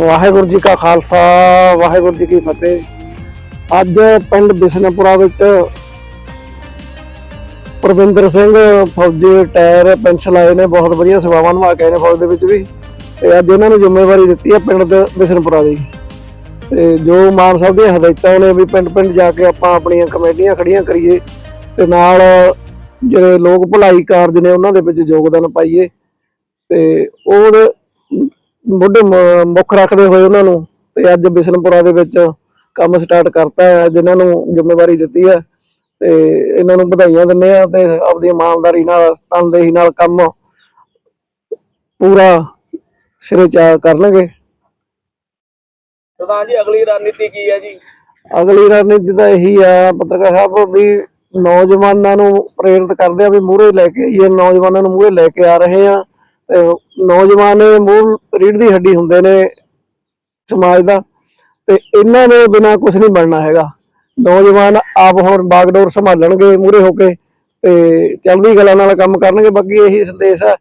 ਵਾਹਿਗੁਰੂ ਜੀ ਕਾ ਖਾਲਸਾ, ਵਾਹਿਗੁਰੂ ਜੀ ਕੀ ਫਤਿਹ। ਅੱਜ ਪਿੰਡ ਬਿਸ਼ਨਪੁਰਾ ਵਿੱਚ ਪ੍ਰਵਿੰਦਰ ਸਿੰਘ ਫੌਜੀ ਰਿਟਾਇਰ ਪੈਨਸ਼ਨ ਆਏ ਨੇ, ਬਹੁਤ ਵਧੀਆ ਸੇਵਾਵਾਂ ਨਿਭਾ ਕੇ ਆਏ ਨੇ ਫੌਜ ਦੇ ਵਿੱਚ ਵੀ। ਤੇ ਅੱਜ ਇਹਨਾਂ ਨੂੰ ਜ਼ਿੰਮੇਵਾਰੀ ਦਿੱਤੀ ਹੈ ਪਿੰਡ ਦੇ ਬਿਸ਼ਨਪੁਰਾ ਦੀ। ਤੇ ਜੋ ਮਾਨ ਸਾਹਿਬ ਦੀਆਂ ਹਦਾਇਤਾਂ ਨੇ ਵੀ ਪਿੰਡ ਪਿੰਡ ਜਾ ਕੇ ਆਪਾਂ ਆਪਣੀਆਂ ਕਮੇਟੀਆਂ ਖੜੀਆਂ ਕਰੀਏ ਤੇ ਨਾਲ ਜਿਹੜੇ ਲੋਕ ਭਲਾਈ ਕਾਰਜ ਨੇ, ਉਹਨਾਂ ਦੇ ਵਿੱਚ ਯੋਗਦਾਨ ਪਾਈਏ। ਤੇ ਉਹ ਮੁੱਢ ਮੁੱਖ ਰੱਖਦੇ ਹੋਏ ਉਹਨਾਂ ਨੂੰ ਤੇ ਅੱਜ ਬਿਸ਼ਨਪੁਰਾ ਦੇ ਵਿੱਚ ਕੰਮ ਸਟਾਰਟ ਕਰਤਾ ਹੈ ਇਹਨਾਂ ਨੂੰ ਜ਼ਿੰਮੇਵਾਰੀ ਦਿੱਤੀ ਹੈ। ਤੇ ਇਹਨਾਂ ਨੂੰ ਵਧਾਈਆਂ ਦਿੰਦੇ ਆ ਤੇ ਆਪਦੀ ਇਮਾਨਦਾਰੀ ਨਾਲ ਤਨਦੇਹੀ ਨਾਲ ਕੰਮ ਪੂਰਾ ਸਿਰੇ ਚਾ ਕਰਨਗੇ। ਪ੍ਰਧਾਨ ਜੀ ਅਗਲੀ ਰਣਨੀਤੀ ਕੀ ਹੈ ਜੀ? ਅਗਲੀ ਰਣਨੀਤੀ ਤਾਂ ਇਹੀ ਆ ਪੱਤਰਕਾਰ ਸਾਹਿਬ ਵੀ ਨੌਜਵਾਨਾਂ ਨੂੰ ਪ੍ਰੇਰਿਤ ਕਰਦੇ ਆ ਵੀ ਮੂਹਰੇ ਲੈ ਕੇ ਆਈਏ। ਨੌਜਵਾਨਾਂ ਨੂੰ ਮੂਹਰੇ ਲੈ ਕੇ ਆ ਰਹੇ ਆ। ਨੌਜਵਾਨ ਇਹ ਮੂਲ ਰੀੜ ਦੀ ਹੱਡੀ ਹੁੰਦੇ ਨੇ ਸਮਾਜ ਦਾ ਤੇ ਇਹਨਾਂ ਦੇ ਬਿਨਾ ਕੁਝ ਨਹੀਂ ਬਣਨਾ ਹੈਗਾ। ਨੌਜਵਾਨ ਆਪ ਹੁਣ ਬਾਗਡੋਰ ਸੰਭਾਲਣਗੇ ਮੂਹਰੇ ਹੋ ਕੇ ਤੇ ਚੜ੍ਹਦੀ ਕਲਾ ਨਾਲ ਕੰਮ ਕਰਨਗੇ। ਬਾਕੀ ਇਹੀ ਸੰਦੇਸ਼ ਆ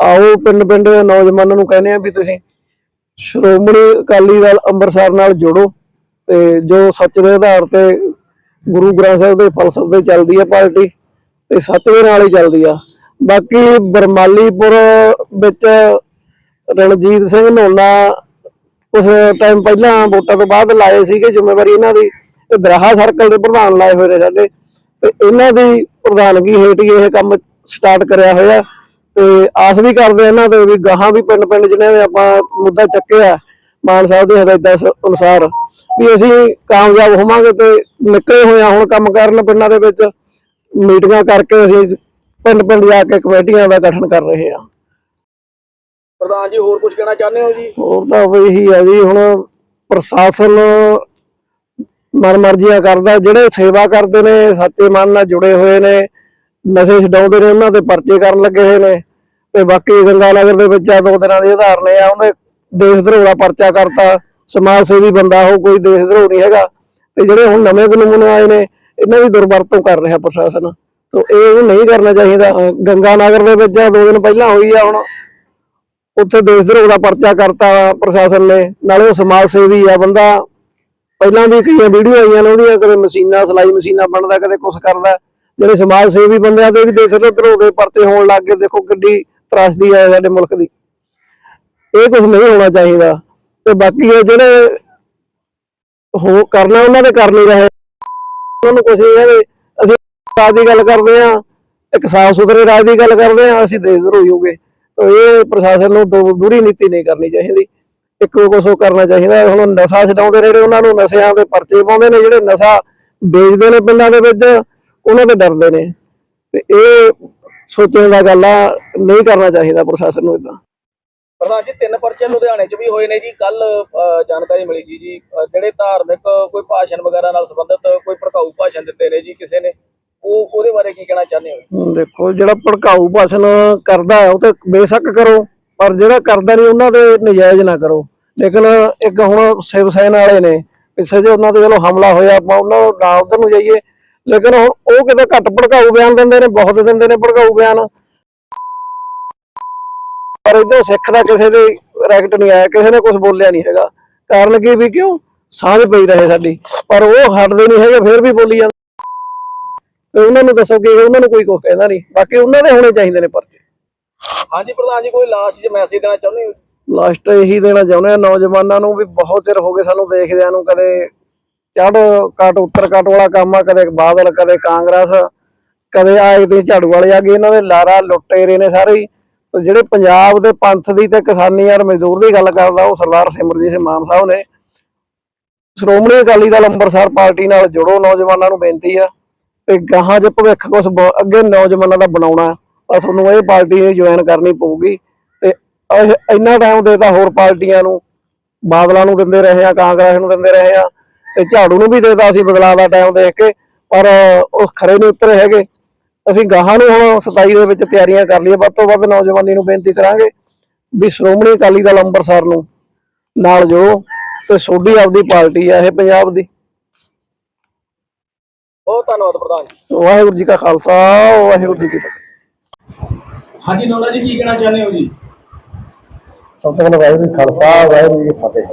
ਆਓ ਪਿੰਡ ਪਿੰਡ ਨੌਜਵਾਨਾਂ ਨੂੰ ਕਹਿੰਦੇ ਆ ਵੀ ਤੁਸੀਂ ਸ਼੍ਰੋਮਣੀ ਅਕਾਲੀ ਦਲ ਅੰਮ੍ਰਿਤਸਰ ਨਾਲ ਜੁੜੋ ਤੇ ਜੋ ਸੱਚ ਦੇ ਆਧਾਰ ਤੇ ਗੁਰੂ ਗ੍ਰੰਥ ਸਾਹਿਬ ਦੇ ਫਲਸਫੇ ਚੱਲਦੀ ਹੈ ਪਾਰਟੀ ਤੇ ਸੱਚ ਦੇ ਨਾਲ ਹੀ ਚੱਲਦੀ ਆ। ਬਾਕੀ ਬਰਮਾਲੀਪੁਰ ਵਿੱਚ ਰਣਜੀਤ ਸਿੰਘ ਨੋਨਾ ਕੁਝ ਟਾਈਮ ਪਹਿਲਾਂ ਵੋਟਾਂ ਤੋਂ ਬਾਅਦ ਲਾਏ ਸੀਗੇ, ਜ਼ਿੰਮੇਵਾਰੀ ਇਹਨਾਂ ਦੀ। ਤੇ ਦਰਾਹਾ ਸਰਕਲ ਦੇ ਪ੍ਰਧਾਨ ਲਾਏ ਹੋਏ ਨੇ ਸਾਡੇ। ਤੇ ਇਹਨਾਂ ਦੀ ਪ੍ਰਧਾਨਗੀ ਹੇਠ ਹੀ ਇਹ ਕੰਮ ਸਟਾਰਟ ਕਰਿਆ ਹੋਇਆ। ਤੇ ਆਸ ਵੀ ਕਰਦੇ ਇਹਨਾਂ ਤੇ ਵੀ ਗਾਹਾਂ ਵੀ ਪਿੰਡ ਪਿੰਡ ਜਿਹਨੇ ਆਪਾਂ ਮੁੱਦਾ ਚੱਕਿਆ, ਮਾਨ ਸਾਹਿਬ ਦੇ ਹਦਾਇਤਾਂ ਅਨੁਸਾਰ, ਵੀ ਅਸੀਂ ਕਾਮਯਾਬ ਹੋਵਾਂਗੇ ਤੇ ਨਿਕਲੇ ਹੋਏ ਆ ਹੁਣ ਕੰਮ ਕਰਨ ਪਿੰਡਾਂ ਦੇ ਵਿੱਚ। ਮੀਟਿੰਗਾਂ ਕਰਕੇ ਅਸੀਂ ਪਿੰਡ ਪਿੰਡ ਜਾ ਕੇ ਕਮੇਟੀਆਂ ਦਾ ਗਠਨ ਕਰ ਰਹੇ ਆ। ਪ੍ਰਧਾਨ ਜੀ ਹੋਰ ਕੁਝ ਕਹਿਣਾ ਚਾਹੁੰਦੇ ਹੋ ਜੀ? ਹੋਰ ਤਾਂ ਵੀ ਇਹੀ ਆ ਜੀ ਹੁਣ ਪ੍ਰਸ਼ਾਸਨ ਮਨ ਮਰਜ਼ੀਆਂ ਕਰਦਾ ਜਿਹੜੇ ਸੇਵਾ ਕਰਦੇ ਨੇ ਸੱਚੇ ਮਨ ਨਾਲ ਜੁੜੇ ਹੋਏ ਨੇ ਨਸ਼ੇ ਛਡਾਉਂਦੇ ਨੇ ਉਹਨਾਂ ਦੇ ਪਰਚੇ ਕਰਨ ਲੱਗੇ ਹੋਏ ਨੇ ਤੇ ਬਾਕੀ ਗੰਗਾਨਗਰ ਦੇ ਵਿੱਚ ਆ ਦੋ ਦਿਨਾਂ ਦੇ ਉਦਾਹਰਣ ਆ ਉਹਨੇ ਦੇਸ਼ ਧਰੋਹ ਦਾ ਪਰਚਾ ਕਰਤਾ ਸਮਾਜ ਸੇਵੀ ਬੰਦਾ ਉਹ ਕੋਈ ਦੇਸ਼ ਧਰੋਹ ਨਹੀਂ ਹੈਗਾ ਤੇ ਜਿਹੜੇ ਹੁਣ ਨਵੇਂ ਕਾਨੂੰਨ ਆਏ ਨੇ ਇਹਨਾਂ ਦੀ ਦੁਰਵਰਤੋਂ ਕਰ ਰਿਹਾ ਪ੍ਰਸ਼ਾਸਨ। ਤੋਂ ਇਹ ਨਹੀਂ ਕਰਨਾ ਚਾਹੀਦਾ। ਗੰਗਾ ਨਗਰ ਦੇ ਵਿੱਚ ਦੋ ਦਿਨ ਪਹਿਲਾਂ ਹੋਈ ਆ ਹੁਣ। ਉੱਥੇ ਦੇਸ਼ ਧਰੋਹ ਦਾ ਪਰਚਾ ਕਰਤਾ ਪ੍ਰਸ਼ਾਸਨ ਨੇ। ਨਾਲੇ ਉਹ ਸਮਾਜ ਸੇਵੀ ਆ ਬੰਦਾ। ਪਹਿਲਾਂ ਵੀ ਕਈਆਂ ਵੀਡੀਓ ਆਈਆਂ ਨੇ ਉਹਦੀਆਂ, ਕਦੇ ਮਸ਼ੀਨਾਂ, ਸਲਾਈ ਮਸ਼ੀਨਾਂ ਬਣਦਾ, ਕਦੇ ਕੁਛ ਕਰਦਾ। ਜਿਹੜੇ ਸਮਾਜ ਸੇਵੀ ਬੰਦਿਆਂ ਤੇ ਵੀ ਦੇਸ਼ ਧਰੋਹ ਦੇ ਪਰਚੇ ਹੋਣ ਲੱਗ ਗਏ। ਦੇਖੋ ਕਿੱਡੀ ਤਰਾਸਦੀ ਆ ਸਾਡੇ ਮੁਲਕ ਦੀ। ਇਹ ਕੁਝ ਨਹੀਂ ਹੋਣਾ ਚਾਹੀਦਾ। ਤੇ ਬਾਕੀ ਇਹ ਜਿਹੜੇ ਹੋ ਕਰਨਾ, ਉਹਨਾਂ ਦੇ ਕਰ ਨਹੀਂ ਰਹੇ। ਉਹਨਾਂ ਨੂੰ ਕੁਛ ਨਹੀਂ ਰਾਜ ਦੀ ਗੱਲ ਕਰਦੇ ਆ ਇੱਕ ਸਾਫ਼ ਸੁਥਰੇ ਰਾਜ ਦੀ ਗੱਲ ਕਰਦੇ ਆ ਅਸੀਂ ਦੇਸ਼ ਧਰੋਹੀ ਤਾਂ ਇਹ ਪ੍ਰਸ਼ਾਸਨ ਨੂੰ ਦੂਰੀ ਨੀਤੀ ਨਹੀਂ ਕਰਨੀ ਚਾਹੀਦੀ। ਇੱਕੋ ਕੁਛ ਕਰਨਾ ਚਾਹੀਦਾ ਹੁਣ ਨਸ਼ਾ ਛਡਾਉਂਦੇ ਨੇ ਜਿਹੜੇ ਉਹਨਾਂ ਨੂੰ, ਨਸ਼ਿਆਂ ਦੇ ਪਰਚੇ ਪਾਉਂਦੇ ਨੇ, ਜਿਹੜੇ ਨਸ਼ਾ ਵੇਚਦੇ ਨੇ ਪਿੰਡਾਂ ਦੇ ਵਿੱਚ, ਉਹਨਾਂ ਤੋਂ ਡਰਦੇ ਨੇ। ਤੇ ਇਹ ਸੋਚਣ ਦਾ ਗੱਲ ਆ, ਨਹੀਂ ਕਰਨਾ ਚਾਹੀਦਾ ਪ੍ਰਸ਼ਾਸਨ ਨੂੰ ਇਦਾਂ ਪ੍ਰਧਾਨ ਜੀ, ਤਿੰਨ ਪਰਚੇ ਲੁਧਿਆਣੇ 'ਚ ਵੀ ਹੋਏ ਨੇ ਜੀ। ਕੱਲ ਜਾਣਕਾਰੀ ਮਿਲੀ ਸੀ ਜੀ। ਜਿਹੜੇ ਧਾਰਮਿਕ ਕੋਈ ਭਾਸ਼ਣ ਵਗੈਰਾ ਨਾਲ ਸੰਬੰਧਿਤ ਕੋਈ ਭੜਕਾਊ ਭਾਸ਼ਣ ਦਿੱਤੇ ਨੇ ਜੀ ਕਿਸੇ ਨੇ। ਉਹ ਉਹਦੇ ਬਾਰੇ ਕੀ ਕਹਿਣਾ ਚਾਹੁੰਦੇ ਹੋ? ਦੇਖੋ, ਜਿਹੜਾ ਭੜਕਾਊ ਭਾਸ਼ਣ ਕਰਦਾ ਹੈ, ਉਹ ਤੇ ਬੇਸ਼ੱਕ ਕਰੋ, ਪਰ ਜਿਹੜਾ ਕਰਦਾ ਨਹੀਂ, ਉਹਨਾਂ ਦੇ ਨਜਾਇਜ਼ ਨਾ ਕਰੋ। ਲੇਕਿਨ ਇੱਕ ਹੁਣ ਸ਼ਿਵ ਸੈਨਾ ਵਾਲੇ ਨੇ, ਪਿੱਛੇ ਜੇ ਉਹਨਾਂ ਦੇ ਵੱਲੋਂ ਹਮਲਾ ਹੋਇਆ, ਆਪਾਂ ਉਹਨਾਂ ਨੂੰ ਨਾ ਉਧਰ ਨੂੰ ਜਾਈਏ। ਲੇਕਿਨ ਉਹ ਕਿਤੇ ਘੱਟ ਭੜਕਾਊ ਬਿਆਨ ਦਿੰਦੇ ਨੇ, ਬਹੁਤ ਦਿੰਦੇ ਨੇ ਭੜਕਾਊ ਬਿਆਨ। ਪਰ ਇਦੋਂ ਸਿੱਖ ਦਾ ਕਿਸੇ ਦੇ ਰੈਕਟ ਨਹੀਂ ਆਇਆ, ਕਿਸੇ ਨੇ ਕੁਝ ਬੋਲਿਆ ਨਹੀਂ ਹੈਗਾ। ਕਾਰਨ ਕੀ ਵੀ ਕਿਉਂ? ਸਾਂਝ ਪਈ ਰਹੇ ਸਾਡੀ। ਪਰ ਉਹ ਹਟਦੇ ਨਹੀਂ ਹੈਗੇ, ਫਿਰ ਵੀ ਬੋਲੀ ਜਾਂਦੇ। ਉਹਨਾਂ ਨੂੰ ਦੱਸੋ ਕਿ ਉਹਨਾਂ ਨੂੰ ਕੋਈ ਕੁਝ ਕਹਿੰਦਾ ਨਹੀਂ। ਬਾਕੀ ਉਹਨਾਂ ਦੇ ਹੋਣੇ ਚਾਹੀਦੇ ਨੇ ਪਰਚੇ। ਹਾਂਜੀ ਪ੍ਰਧਾਨ ਜੀ ਕੋਈ ਲਾਸਟ 'ਚ ਮੈਸੇਜ ਦੇਣਾ ਚਾਹੁੰਦੇ ਹੋ? ਲਾਸਟ ਇਹੀ ਦੇਣਾ ਚਾਹੁੰਦੇ ਆ ਨੌਜਵਾਨਾਂ ਨੂੰ ਵੀ ਬਹੁਤ ਚਿਰ ਹੋ ਗਏ ਸਾਨੂੰ ਦੇਖਦਿਆਂ ਨੂੰ ਕਦੇ ਚੜ ਕੱਟ ਉੱਤਰ ਕੱਟ ਵਾਲਾ ਕੰਮ ਆ ਕਦੇ ਬਾਦਲ ਕਦੇ ਕਾਂਗਰਸ ਕਦੇ ਆਏ ਤੇ ਝਾੜੂ ਵਾਲੇ ਆ ਗਏ। ਇਹਨਾਂ ਦੇ ਲਾਰਾ ਲੁੱਟੇਰੇ ਨੇ ਸਾਰੇ ਤੇ ਜਿਹੜੇ ਪੰਜਾਬ ਦੇ ਪੰਥ ਦੀ ਤੇ ਕਿਸਾਨੀ ਯਾਰ ਮਜ਼ਦੂਰ ਦੀ ਗੱਲ ਕਰਦਾ ਉਹ ਸਰਦਾਰ ਸਿਮਰਜੀਤ ਸਿੰਘ ਮਾਨ ਸਾਹਿਬ ਨੇ। ਸ਼੍ਰੋਮਣੀ ਅਕਾਲੀ ਦਲ ਅੰਮ੍ਰਿਤਸਰ ਪਾਰਟੀ ਨਾਲ ਜੁੜੋ ਨੌਜਵਾਨਾਂ ਨੂੰ ਬੇਨਤੀ ਆ। ਤੇ ਗਾਹਾਂ ਜੇ ਭਵਿੱਖ ਕੁਛ ਬ- ਅੱਗੇ ਨੌਜਵਾਨਾਂ ਦਾ ਬਣਾਉਣਾ ਤਾਂ ਤੁਹਾਨੂੰ ਇਹ ਪਾਰਟੀ ਨੂੰ ਜੁਆਇਨ ਕਰਨੀ ਪਊਗੀ। ਤੇ ਇਹ- ਇੰਨਾ ਟਾਈਮ ਦੇਤਾ ਹੋਰ ਪਾਰਟੀਆਂ ਨੂੰ ਬਾਦਲਾਂ ਨੂੰ ਦਿੰਦੇ ਰਹੇ ਆ, ਕਾਂਗਰਸ ਨੂੰ ਦਿੰਦੇ ਰਹੇ ਆ, ਤੇ ਝਾੜੂ ਨੂੰ ਵੀ ਦੇਤਾ ਅਸੀਂ ਬਦਲਾਅ ਦਾ ਟਾਈਮ ਦੇਖ ਕੇ, ਪਰ ਉਹ ਖਰੇ ਨਹੀਂ ਉਤਰੇ ਹੈਗੇ। ਅਸੀਂ ਗਾਹਾਂ ਨੂੰ ਹੁਣ 27 ਦੇ ਵਿੱਚ ਤਿਆਰੀਆਂ ਕਰ ਲਈਏ। ਵੱਧ ਤੋਂ ਵੱਧ ਨੌਜਵਾਨੀ ਨੂੰ ਬੇਨਤੀ ਕਰਾਂਗੇ ਵੀ ਸ਼੍ਰੋਮਣੀ ਅਕਾਲੀ ਦਲ ਅੰਮ੍ਰਿਤਸਰ ਨੂੰ ਨਾਲ ਜੋ ਤੇ ਸੋਢੀ ਆਪਦੀ ਪਾਰਟੀ ਆ ਇਹ ਪੰਜਾਬ ਦੀ। ਬਹੁਤ ਧੰਨਵਾਦ ਪ੍ਰਧਾਨ ਜੀ। ਵਾਹਿਗੁਰੂ ਜੀ ਕਾ ਖਾਲਸਾ ਵਾਹਿਗੁਰੂ ਜੀ ਕੀ ਫਤਿਹ। ਹਾਂਜੀ ਨੋਲਾ ਜੀ ਕੀ ਕਹਿਣਾ ਚਾਹੁੰਦੇ ਹੋ ਜੀ? ਸਭ ਤੋਂ ਪਹਿਲਾਂ ਵਾਹਿਗੁਰੂ ਜੀ ਖਾਲਸਾ ਵਾਹਿਗੁਰੂ ਜੀ ਕੀ ਫਤਿਹ।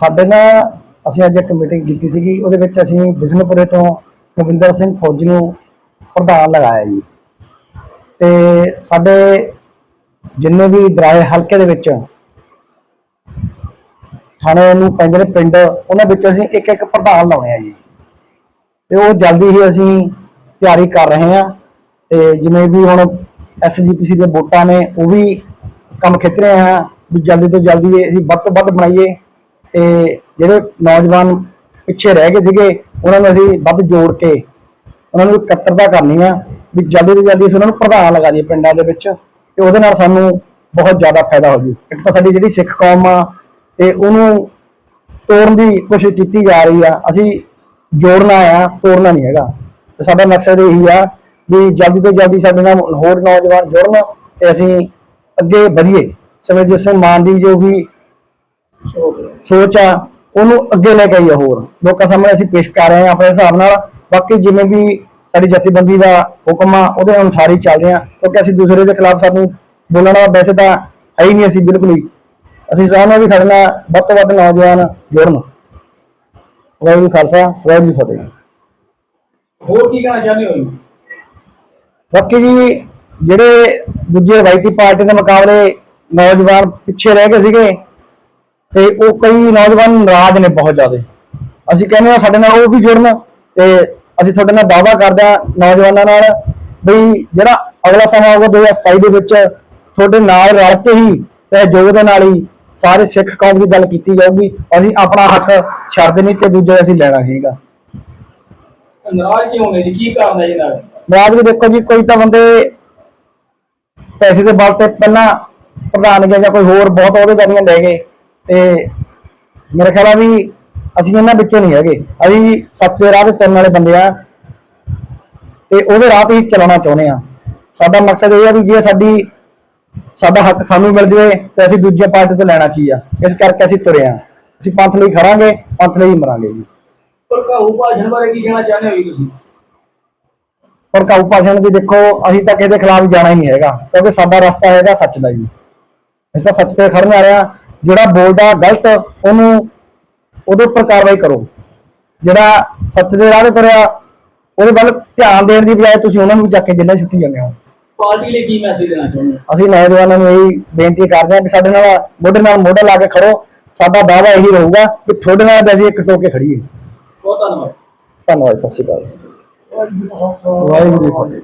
ਸਾਡੇ ਨਾਲ ਅਸੀਂ ਅੱਜ ਇੱਕ ਮੀਟਿੰਗ ਕੀਤੀ ਸੀਗੀ ਉਹਦੇ ਵਿੱਚ ਅਸੀਂ ਬਿਸ਼ਨੂਪੁਰੇ ਤੋਂ ਗੋਬਿੰਦਰ ਸਿੰਘ ਫੌਜੀ ਨੂੰ ਪ੍ਰਧਾਨ ਲਗਾਇਆ ਜੀ। ਤੇ ਸਾਡੇ ਜਿੰਨੇ ਵੀ ਦਰਾਏ ਹਲਕੇ ਦੇ ਵਿੱਚ ਥਾਣੇ ਨੂੰ ਪੈਂਦੇ ਨੇ ਪਿੰਡ ਉਹਨਾਂ ਵਿੱਚ ਅਸੀਂ ਇੱਕ ਇੱਕ ਪ੍ਰਧਾਨ ਲਾਉਣੇ ਆ ਜੀ। ਤੇ ਉਹ ਜਲਦੀ ਹੀ ਅਸੀਂ ਤਿਆਰੀ ਕਰ ਰਹੇ ਹਾਂ ਤੇ ਜਿਵੇਂ ਵੀ ਹੁਣ ਐਸਜੀਪੀਸੀ ਦੇ ਵੋਟਾਂ ਨੇ, ਉਹ ਵੀ ਕੰਮ ਖਿੱਚ ਰਹੇ ਹਾਂ ਵੀ ਜਲਦੀ ਤੋਂ ਜਲਦੀ ਅਸੀਂ ਵੱਧ ਤੋਂ ਵੱਧ ਬਣਾਈਏ ਤੇ ਜਿਹੜੇ ਨੌਜਵਾਨ ਪਿੱਛੇ ਰਹਿ ਗਏ ਸੀਗੇ, ਉਹਨਾਂ ਨੂੰ ਅਸੀਂ ਵੱਧ ਜੋੜ ਕੇ ਉਹਨਾਂ ਨੂੰ ਇਕੱਤਰਤਾ ਕਰਨੀ ਆ ਵੀ ਜਲਦੀ ਤੋਂ ਜਲਦੀ ਅਸੀਂ ਉਹਨਾਂ ਨੂੰ ਪ੍ਰਧਾਨ ਲਗਾ ਦਈਏ ਪਿੰਡਾਂ ਦੇ ਵਿੱਚ ਤੇ ਉਹਦੇ ਨਾਲ ਸਾਨੂੰ ਬਹੁਤ ਜ਼ਿਆਦਾ ਫਾਇਦਾ ਹੋ ਜੂ। ਇੱਕ ਤਾਂ ਸਾਡੀ ਜਿਹੜੀ ਸਿੱਖ ਕੌਮ ਆ, ਤੇ ਉਹਨੂੰ ਤੋੜਨ ਦੀ ਕੋਸ਼ਿਸ਼ ਕੀਤੀ ਜਾ ਰਹੀ ਆ, ਅਸੀਂ ਜੋੜਨਾ ਆ, ਤੋੜਨਾ ਨਹੀਂ ਹੈਗਾ। ਤੇ ਸਾਡਾ ਮਕਸਦ ਇਹੀ ਆ ਵੀ ਜਲਦੀ ਤੋਂ ਜਲਦੀ ਸਾਡੇ ਨਾਲ ਹੋਰ ਨੌਜਵਾਨ ਜੁੜਨ ਤੇ ਅਸੀਂ ਅੱਗੇ ਵਧੀਏ। ਸਮੇਂ ਸਿੰਘ ਮਾਨ ਦੀ ਜੋ ਵੀ ਸੋਚ ਆ, ਉਹਨੂੰ ਅੱਗੇ ਲੈ ਕੇ ਆਈਏ ਹੋਰ। ਲੋਕਾਂ ਸਾਹਮਣੇ ਅਸੀਂ ਪੇਸ਼ ਕਰ ਰਹੇ ਹਾਂ ਆਪਣੇ ਹਿਸਾਬ ਨਾਲ। ਬਾਕੀ ਜਿਵੇਂ ਵੀ ਸਾਡੀ ਜਥੇਬੰਦੀ ਦਾ ਹੁਕਮ ਆ, ਉਹਦੇ ਅਨੁਸਾਰ ਹੀ ਚੱਲ ਰਹੇ। ਹਾਂ ਕਿਉਂਕਿ ਅਸੀਂ ਦੂਸਰੇ ਦੇ ਖਿਲਾਫ ਸਾਨੂੰ ਬੋਲਣਾ ਵੈਸੇ ਤਾਂ ਹੈ ਹੀ ਨਹੀਂ ਅਸੀਂ, ਬਿਲਕੁਲ ਹੀ। ਅਸੀਂ ਚਾਹੁੰਦੇ ਹਾਂ ਵੀ ਸਾਡੇ ਨਾਲ ਵੱਧ ਤੋਂ ਵੱਧ ਨੌਜਵਾਨ ਜੁੜਨ। ਵਾਹਿਗੁਰੂ ਖਾਲਸਾ ਵਾਹਿਗੁਰੂ ਫਤਿਹ ਹੋਰ ਕੀ ਕਹਿਣਾ ਚਾਹੁੰਦੇ ਹੋ ਜੀ? ਬਾਕੀ ਜੀ ਜਿਹੜੇ ਦੂਜੇ ਰਵਾਇਤੀ ਪਾਰਟੀ ਦੇ ਮੁਕਾਬਲੇ ਨੌਜਵਾਨ ਪਿੱਛੇ ਰਹਿ ਗਏ ਸੀਗੇ ਤੇ ਉਹ ਕਈ ਨੌਜਵਾਨ ਨਾਰਾਜ਼ ਨੇ ਬਹੁਤ ਜ਼ਿਆਦਾ ਅਸੀਂ ਕਹਿੰਦੇ ਹਾਂ ਸਾਡੇ ਨਾਲ ਉਹ ਵੀ ਜੁੜਨ ਤੇ ਅਸੀਂ ਤੁਹਾਡੇ ਨਾਲ ਦਾਅਵਾ ਕਰਦੇ ਹਾਂ ਨੌਜਵਾਨਾਂ ਨਾਲ ਬਈ ਜਿਹੜਾ ਅਗਲਾ ਸਮਾਂ ਆਊਗਾ 2027 ਦੇ ਵਿੱਚ ਤੁਹਾਡੇ ਨਾਲ ਰਲ ਕੇ ਹੀ ਸਹਿਯੋਗ ਦੇ ਨਾਲ ਹੀ ਸਾਰੇ ਸਿੱਖ ਕੌਮ ਦੀ ਗੱਲ ਕੀਤੀ ਜਾਊਗੀ ਅਸੀਂ ਆਪਣਾ ਹੱਕ ਛੱਡਦੇ ਨਹੀਂ ਤੇ ਦੂਜੇ ਅਸੀਂ ਲੈਣਾ ਹੈਗਾ ਨਾਰਾਜ਼ ਕਿਉਂ ਨੇ ਜੀ? ਕੀ ਕਾਰਨ ਹੈ ਜੀ ਨਾਲ? ਵੀ ਦੇਖੋ ਜੀ ਕੋਈ ਤਾਂ ਬੰਦੇ ਪੈਸੇ ਦੇ ਬਲ ਤੇ ਪਹਿਲਾਂ ਪ੍ਰਧਾਨਗੀਆਂ ਜਾਂ ਕੋਈ ਹੋਰ ਬਹੁਤ ਅਹੁਦੇਦਾਰੀਆਂ ਲੈ ਗਏ ਤੇ ਮੇਰੇ ਖਿਆਲ ਆ ਵੀ ਅਸੀਂ ਇਹਨਾਂ ਵਿੱਚੋਂ ਨਹੀਂ ਹੈਗੇ। ਅਸੀਂ ਸੱਚ ਦੇ ਰਾਹ ਤੇ ਤੁਰਨ ਵਾਲੇ ਬੰਦੇ ਆ ਤੇ ਉਹਦੇ ਰਾਹ ਤੇ ਹੀ ਚੱਲਣਾ ਚਾਹੁੰਦੇ ਆ। ਸਾਡਾ ਮਕਸਦ ਇਹ ਆ ਵੀ ਜੇ ਸਾਡੀ ਸਾਡਾ ਹੱਕ ਸਾਨੂੰ ਮਿਲ ਜਾਵੇ ਤੇ ਅਸੀਂ ਦੂਜੇ ਪਾਰਟੀ ਤੋਂ ਲੈਣਾ ਕੀ ਆ? ਇਸ ਕਰਕੇ ਅਸੀਂ ਤੁਰੇ ਆ। ਅਸੀਂ ਪੰਥ ਲਈ ਖੜਾਂਗੇ ਪੰਥ ਲਈ ਮਰਾਂਗੇ ਜੀ। ਭੜਕਾਊ ਭਾਸ਼ਣ ਬਾਰੇ ਕੀ ਕਹਿਣਾ ਚਾਹੁੰਦੇ ਹੋ ਜੀ ਤੁਸੀਂ? ਪਰ ਕਾਊ ਭਾਸ਼ਣ ਵੀ ਦੇਖੋ ਅਸੀਂ ਤਾਂ ਕਿਸੇ ਦੇ ਖਿਲਾਫ ਜਾਣਾ ਹੀ ਨਹੀਂ ਹੈਗਾ ਕਿਉਂਕਿ ਸਾਡਾ ਰਸਤਾ ਹੈਗਾ ਸੱਚ ਦਾ ਜੀ। ਅਸੀਂ ਤਾਂ ਸੱਚ ਤੇ ਖੜਨ ਆ। ਜਿਹੜਾ ਬੋਲਦਾ ਗਲਤ ਉਹਨੂੰ ਉਹਦੇ ਉੱਪਰ ਕਾਰਵਾਈ ਕਰੋ। ਜਿਹੜਾ ਸੱਚ ਦੇ ਰਾਹ ਤੇ ਤੁਰਿਆ ਉਹਦੇ ਵੱਲ ਧਿਆਨ ਦੇਣ ਦੀ ਬਜਾਏ ਤੁਸੀਂ ਉਹਨਾਂ ਨੂੰ ਚੱਕ ਕੇ 'ਚ ਸੁੱਟੀ ਜਾਂਦੇ ਹੋ। ਪਾਰਟੀ ਲਈ ਕੀ ਮੈਸੇਜ ਦੇਣਾ ਚਾਹੁੰਦੇ ਹੋ? ਅਸੀਂ ਨੌਜਵਾਨਾਂ ਨੂੰ ਇਹੀ ਬੇਨਤੀ ਕਰਦੇ ਹਾਂ ਕਿ ਸਾਡੇ ਨਾਲ ਮੋਢੇ ਨਾਲ ਮੋਢਾ ਲਾ ਕੇ ਖੜੋ। ਸਾਡਾ ਦਾਅਵਾ ਇਹੀ ਰਹੂਗਾ ਕਿ ਤੁਹਾਡੇ ਨਾਲ ਵੀ ਅਸੀਂ ਇੱਕ ਟੋਕੇ ਖੜੀਏ ਬਹੁਤ ਧੰਨਵਾਦ। ਧੰਨਵਾਦ ਸਤਿ ਸ਼੍ਰੀ ਅਕਾਲ। ਵਾਹਿਗੁਰੂ ਜੀ ਕੀ ਫਤਿਹ